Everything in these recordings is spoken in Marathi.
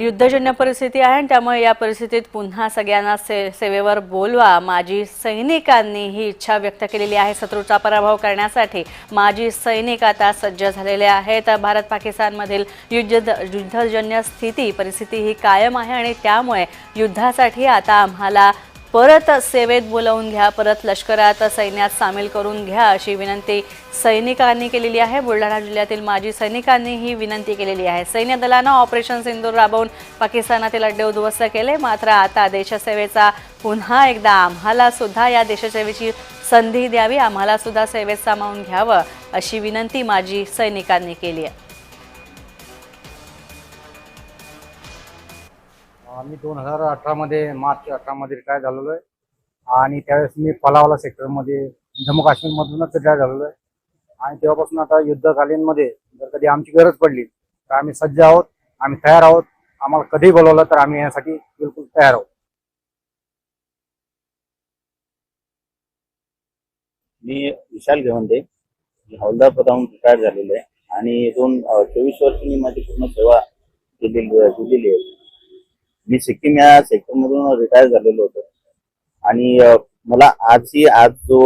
युद्धजन्य परिस्थिती आहे आणि त्यामुळे या परिस्थितीत पुन्हा सगळ्यांना से सेवेवर बोलवा. माजी सैनिकांनी ही इच्छा व्यक्त केलेली आहे शत्रूचा पराभव करण्यासाठी. माजी सैनिक आता सज्ज झालेले आहेत. भारत पाकिस्तानमधील युद्ध युद्धजन्य स्थिती परिस्थिती ही कायम आहे आणि त्यामुळे युद्धासाठी आता आम्हाला परत सेवेत बोलावून घ्या परत लष्करात सैन्यात सामील करून घ्या अशी विनंती सैनिकांनी केलेली आहे. बुलढाणा जिल्ह्यातील माजी सैनिकांनी ही विनंती केलेली आहे. सैन्य दलानं ऑपरेशन सिंदूर राबवून पाकिस्तानातील अड्डे उद्ध्वस्त केले. मात्र आता देशसेवेचा पुन्हा एकदा आम्हाला सुद्धा या देशसेवेची संधी द्यावी. आम्हाला सुद्धा सेवेत सामावून घ्यावं अशी विनंती माजी सैनिकांनी केली आहे. आम्ही दोन हजार अठरामध्ये मार्च अठरामध्ये रिटायर झालेलो आहे. आणि त्यावेळेस मी पलावाला सेक्टरमध्ये जम्मू काश्मीरमधूनच रिटायर झालेलो आहे. आणि तेव्हापासून आता युद्धकालीनमध्ये जर कधी आमची गरज पडली तर आम्ही सज्ज आहोत आम्ही तयार आहोत. आम्हाला कधी बोलवलं तर आम्ही यासाठी बिलकुल तयार आहोत. मी विशाल घेवंदे मी हवालदार पदावरून रिटायर झालेलो आहे. आणि दोन चोवीस वर्ष मी माझी पूर्ण सेवा दिलेली दिलेली आहे. मी सिक्कीम या सेक्टर मधून रिटायर झालेलो होतो. आणि मला आजही आज जो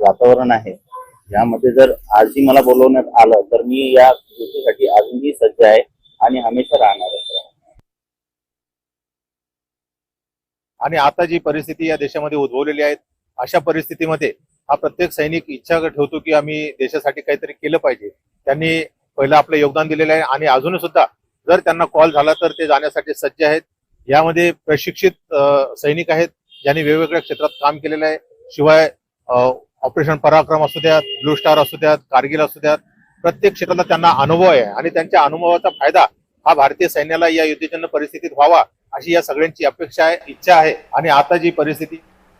वातावरण आहे यामध्ये जर आजही मला बोलवण्यात आलं तर मी या गोष्टीसाठी अजूनही सज्ज आहे आणि हमेशा राहणार आणि आता जी परिस्थिती या देशामध्ये उद्भवलेली आहे अशा परिस्थितीमध्ये हा प्रत्येक सैनिक इच्छा ठेवतो की आम्ही देशासाठी काहीतरी केलं पाहिजे. त्यांनी पहिलं आपलं योगदान दिलेलं आहे आणि अजून सुद्धा जर त्यांना कॉल झाला तर ते जाण्यासाठी सज्ज आहेत. यामध्ये प्रशिक्षित सैनिक आहेत ज्यांनी वेगवेगळ्या क्षेत्रात काम केलेलं आहे. शिवाय ऑपरेशन पराक्रम असू द्यात ब्लू स्टार असू द्यात कारगिल असू द्यात प्रत्येक क्षेत्राला त्यांना अनुभव आहे आणि त्यांच्या अनुभवाचा फायदा हा भारतीय सैन्याला या युद्धजन्य परिस्थितीत व्हावा अशी या सगळ्यांची अपेक्षा आहे इच्छा आहे आणि आता जी परिस्थिती